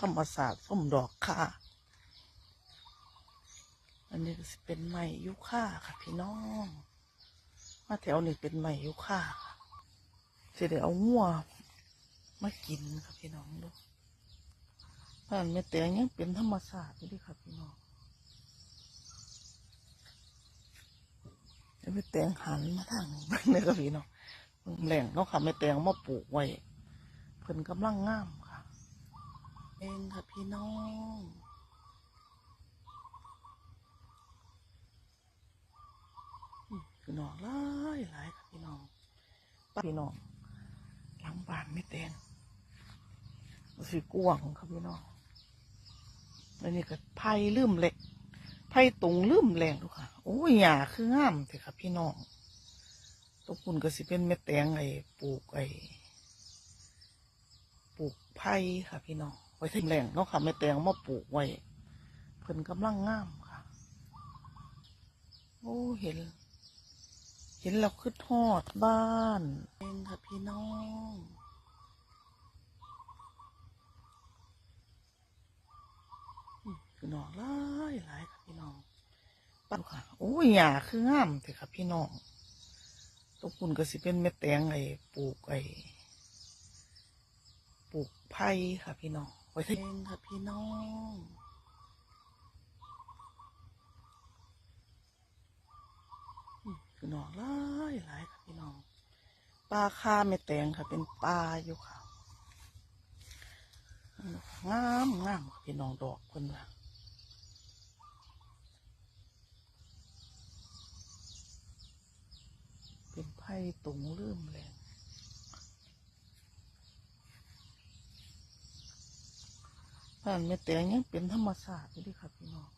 ธรรมศาสตร์ส้มดอกค่ะ อันนี้ก็สิเป็นไม้ยุค่าค่ะ พี่น้อง มาแถวนี้เป็นไม้ยุค่าค่ะจะได้เอางัวมากินค่ะพี่น้องดูบ้านแม่แตงยังเป็นธรรมศาสตร์อยู่ดีค่ะพี่น้องแล้วแม่แตงหันมาทางนี้นี่ค่ะพี่น้องเพิ่งแหล่งเขาค่ะแม่แตงมาปลูกไว้เพิ่นกำลังงาม เองค่ะพี่น้องอืมพี่น้องหลายหลายค่ะพี่น้องพี่น้องหลังบ้านไม่แตงมันสิกว้างค่ะพี่น้องแล้วนี่ก็ไผ่ลืมเหล็กไผ่ตรงลืมแรงทุกค่ะ โอ้ยหญ้าคืองามเถอะค่ะพี่น้องตัวคุณก็สิเป็นแม่แตงไอ้ปลูกไอ้ปลูกไผ่ค่ะพี่น้อง ไว้ถึงแหล่งเนาะค่ะไม่แตงเอามาปลูกไว้เพิ่นกำลังงามค่ะ โอ้เห็น เห็นแล้วคือทอดบ้านเองค่ะพี่น้องอืมพี่น้องหลายหลายค่ะพี่น้องปั้นค่ะโอ้ยหญ้าคืองามเถอะค่ะพี่น้องตัวคุณก็สิเป็นแม่แตงไอ้ปลูกไอ้ปลูกไผ่ค่ะพี่น้อง ไว้เองค่ะพี่น้องอืมพี่น้องหลายหลายค่ะพี่น้องปลาค่าไม่แตงค่ะ เป็นปลาอยู่ค่ะงามงามค่ะพี่น้องดอกเพิ่นว่าเป็นไผ่ตุงเริ่มแรง บ้านแม่แตงยังเป็นธรรมศาสตร์อยู่ดีค่ะพี่น้อง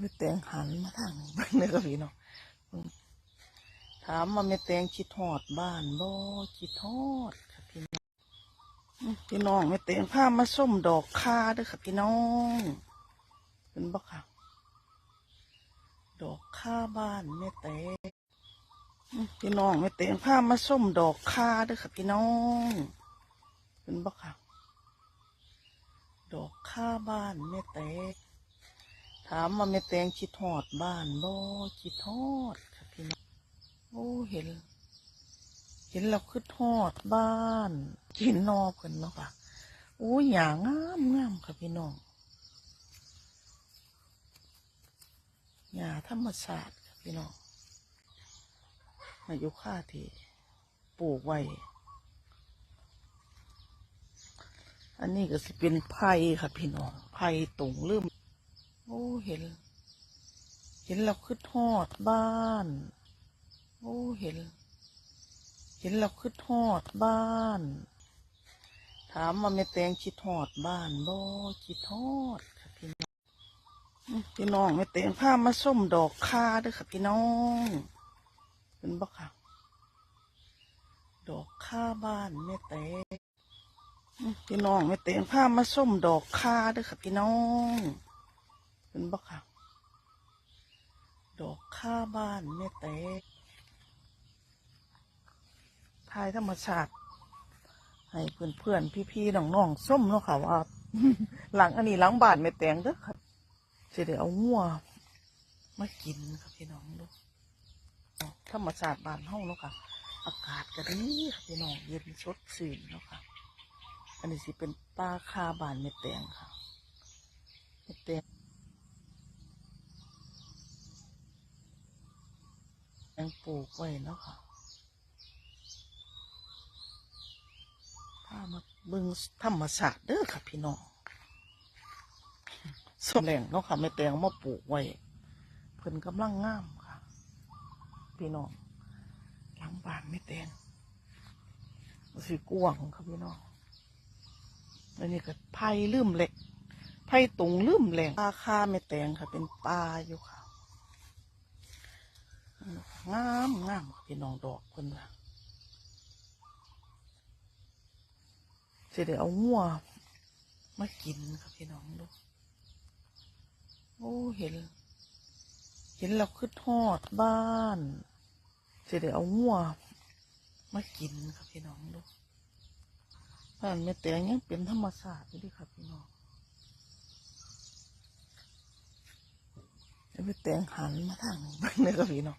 แม่แตงหันมาทางนี้นี่ค่ะพี่น้องถามว่าแม่แตงคิดทอดบ้านบ่คิดทอดค่ะพี่น้องพี่น้องแม่แตงพามาส้มดอกคาเด้วยค่ะพี่น้องเป็นบ่ค่ะดอกคาบ้านแม่แตงอืมพี่น้องแม่แตงพามาส้มดอกคาเด้วยค่ะพี่น้อง เป็นบ่ค่ะ ดอกข้าบ้านแม่แตงถามว่าแม่แตงคิดทอดบ้านบ่คิดทอดค่ะพี่น้องโอ้เห็น เห็นแล้วคือทอดบ้านกินนอเพิ่นเนาะค่ะโอ้ยหยางงามงามค่ะพี่น้องหญ้าธรรมชาติค่ะพี่น้องอายุค่าที่ปลูกไว้ อันนี้ก็สิเป็นไผ่ค่ะ พี่น้องไผ่ตุงลืมโอ้เห็น เห็นแล้วคือทอดบ้าน โอ้เห็น เห็นแล้วคือทอดบ้าน ถามว่าแม่แตงคิดทอดบ้านบ่คิดทอดค่ะพี่น้องอืมพี่น้องแม่แตงพามาส้มดอกคาด้วยค่ะพี่น้องเป็นบ่ค่ะดอกคาบ้านแม่แตง พี่น้องไม่เตงผ้ามาส้มดอกคาเด้วยค่ะพี่น้องเป็นบ่ค่ะ ดอกคาบ้านแม่เต็งทายธรรมชาติ ให้เพื่อนเพื่อนพี่พี่ๆน้องน้องๆส้มเนาะค่ะว่า หลังอันนี้หลังบ้านแม่แตงเด้อค่ะจะได้เอางัวมากินค่ะพี่น้องดูธรรมชาติบ้านห้องเนาะค่ะ อากาศก็ดีค่ะพี่น้องเย็นสดชื่นเนาะค่ะ อันนี้สิเป็นป้าคาบานเม็ดแตงค่ะเม็ดแตงแตงปลูกไว้เนาะค่ะพามาเบิ่งธรรมศาสตร์เด้อค่ะพี่น้องสมแหล่งเนาะค่ะแม่แตงมาปลูกไว้เพิ่นกำลังงามค่ะ พี่น้องหลังบานแม่แตงสิกว้างค่ะพี่น้อง อันนี้ก็ไผ่ลืมเหล็กไผ่ตุงลืมแหลงปลาค่าไม่แตงค่ะ เป็นปลาอยู่ค่ะงามงามพี่น้องดอกเพิ่นว่าจะได้เอางัวมากินค่ะพี่น้องดูโอ้เห็น เห็นแล้วคือทอดบ้านจะได้เอางัวมากินค่ะพี่น้องดู บ้านแม่แตงยังเป็นธรรมศาสตร์อยู่ดิครับพี่น้องแม่แตงหันมาทางนี้เบิ่งเลยครับพี่น้อง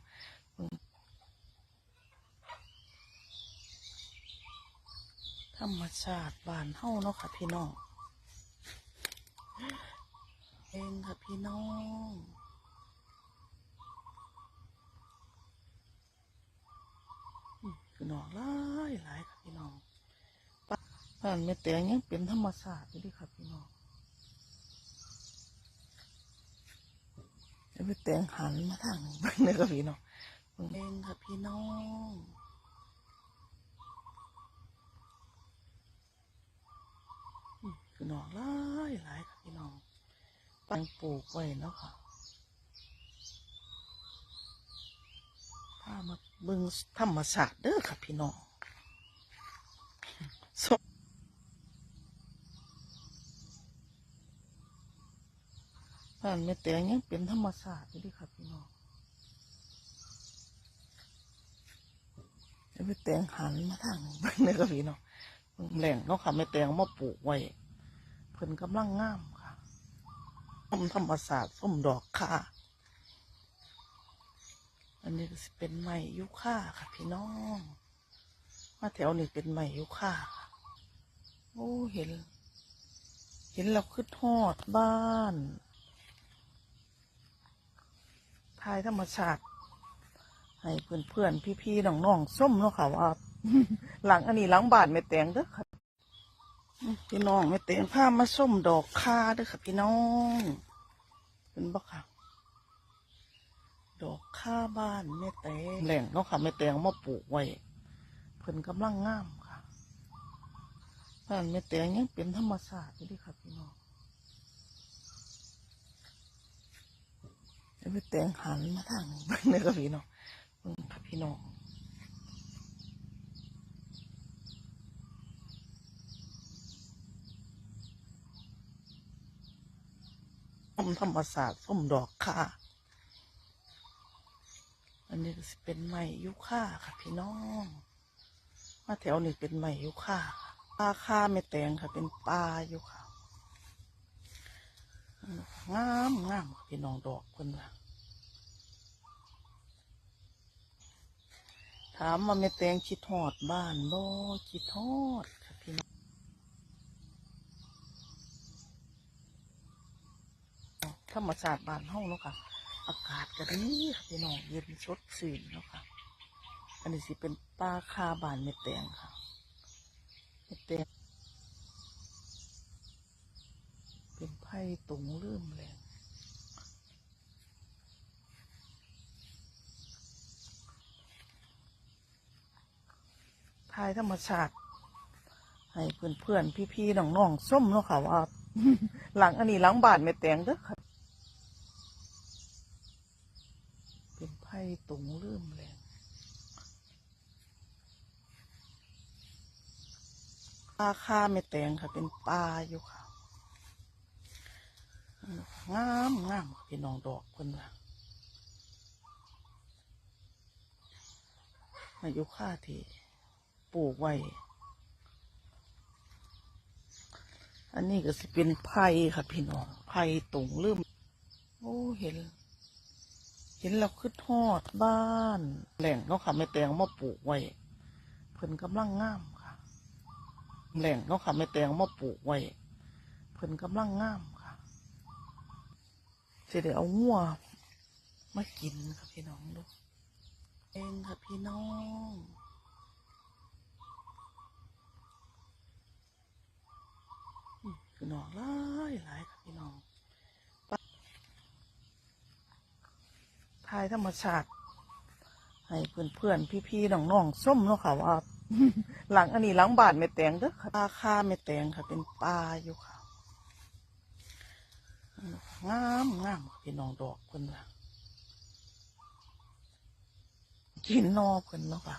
ธรรมชาติบ้านเฮาเนาะค่ะพี่น้องเองค่ะพี่น้องพี่น้องหลายหลายค่ะพี่น้อง บ้านแม่แตงยังเป็นธรรมศาสตร์อยู่เดิครับพี่น้องแล้วแม่แตงหันมาทางนี้เบิ่งเลยครับพี่น้องเบิ่งเองครับพี่น้องอืมพี่น้องหลายหลายครับพี่น้องปังปลูกไว้เนาะค่ะพามาเบิ่งธรรมศาสตร์เด้อครับพี่น้อง บ้านแม่แตงยังเป็นธรรมศาสตร์อยู่ดิครับพี่น้องแม่แตงหันมาทางนี้เบิ่งเลยครับพี่น้องเบิ่งแหล่งเนาะค่ะแม่แตงมาปลูกไว้เพิ่นกำลังงามค่ะส้มธรรมศาสตร์ส้มดอกค่ะ อันนี้ก็เป็นไม้ยุค่าค่ะ พี่น้อง มาแถวนี้เป็นไม้ยุค่าโอ้เห็น เห็นแล้วคือทอดบ้าน ทายธรรมชาติ ให้เพื่อนเพื่อนพี่พี่ๆน้องๆส้มเนาะค่ะว่า หลังอันนี้หลังบานไม่แตงเด้อค่ะพี่น้องไม่แตงผ้ามาส้มดอกคาเด้อค่ะพี่น้องเป็นบ่ค่ะ ดอกค่าบ้านแม่แตงแหล่งเนาะค่ะแม่แตงมาปลูกไว้เพิ่นกำลังงามค่ะบ้านแม่แตงยังเป็นธรรมศาตร์อยู่ดิค่ะพี่น้อง แล้วไปแต่งหันมาทางนี้เบิ่งเลยครับพี่น้องเบิ่งครับพี่น้องส้มธรรมศาสตร์ส้มดอกค่ะ อันนี้ก็เป็นไม้ยุค่าค่ะพี่น้อง มาแถวนี้เป็นไม้ยุค่าปลาค่าไม่แตงค่ะ เป็นปลายู่ค่ะ งามงามพี่น้องดอกเพิ่นว่าถามว่าแม่แตงคิดทอดบ้านบ่คิดทอดค่ะพี่น้องธรรมชาติบ้านเฮาเนาะค่ะ อากาศก็ดีค่ะพี่น้องเย็นสดชื่นเนาะค่ะ อันนี้สิเป็นปลาคาบ้านแม่แตงค่ะแม่แตง เป็นไผ่ตุงเริ่มแรงทายธรรมชาติ ให้เพื่อนเพื่อนพี่พี่ๆน้องๆส้มเนาะค่ะว่า หลังอันนี้หลังบานไม่แตงเด้อค่ะ เป็นไผ่ตุงเริ่มแรงปลาค่าไม่แตงค่ะ เป็นปลาอยู่ค่ะ งามงามพี่น้องดอกเพิ่นว่ามายุค่าที่ปลูกไว้ อันนี้ก็สิเป็นไผ่ค่ะพี่น้องไผ่ตุงลืมโอ้เห็น เห็นแล้วคือทอดบ้าน แหล่งเนาะค่ะแม่แตงมาปลูกไว้เพิ่นกำลังงามค่ะ แหล่งเนาะค่ะแม่แตงมาปลูกไว้เพิ่นกำลังงาม จะได้เอางัวมากินค่ะพี่น้องดูเองค่ะพี่น้องพี่น้องหลายหลายค่ะพี่น้องทายธรรมชาติ ให้เพื่อนเพื่อนพี่พี่ๆน้องๆส้มเนาะค่ะว่า หลังอันนี้หลังบานไม่แตงเด้อค่ะปลาค่าไม่แตงค่ะ เป็นปลาอยู่ค่ะ งามงามพี่น้องดอกเพิ่นว่ากินนอเพิ่นเนาะค่ะ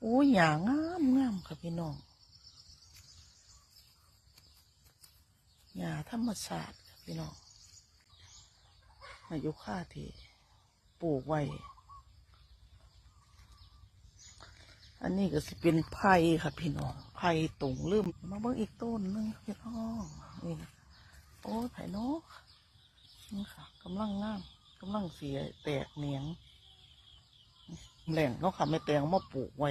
โอ้ยหยางงามงามค่ะพี่น้องหญ้าธรรมชาติครับพี่น้องอายุค่าที่ปลูกไว้ อันนี้ก็สิเป็นไผ่ค่ะพี่น้องไผ่ตุงลืมมาเบิ่งอีกต้นนึงพี่น้องนี่โอ้ไผ่นก นี่ค่ะกำลังงามกำลังเสียแตกเหนียง แหล่งเขาค่ะไม่แตงมาปลูกไว้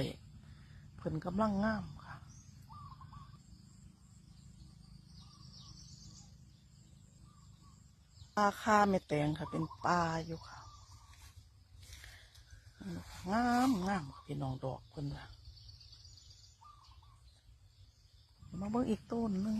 เพิ่นกำลังงามค่ะ ปลาค่าไม่แตงค่ะ เป็นปลาอยู่ค่ะ งามงามพี่น้องดอกเพิ่นว่ามาเบิ่งอีกต้นหนึง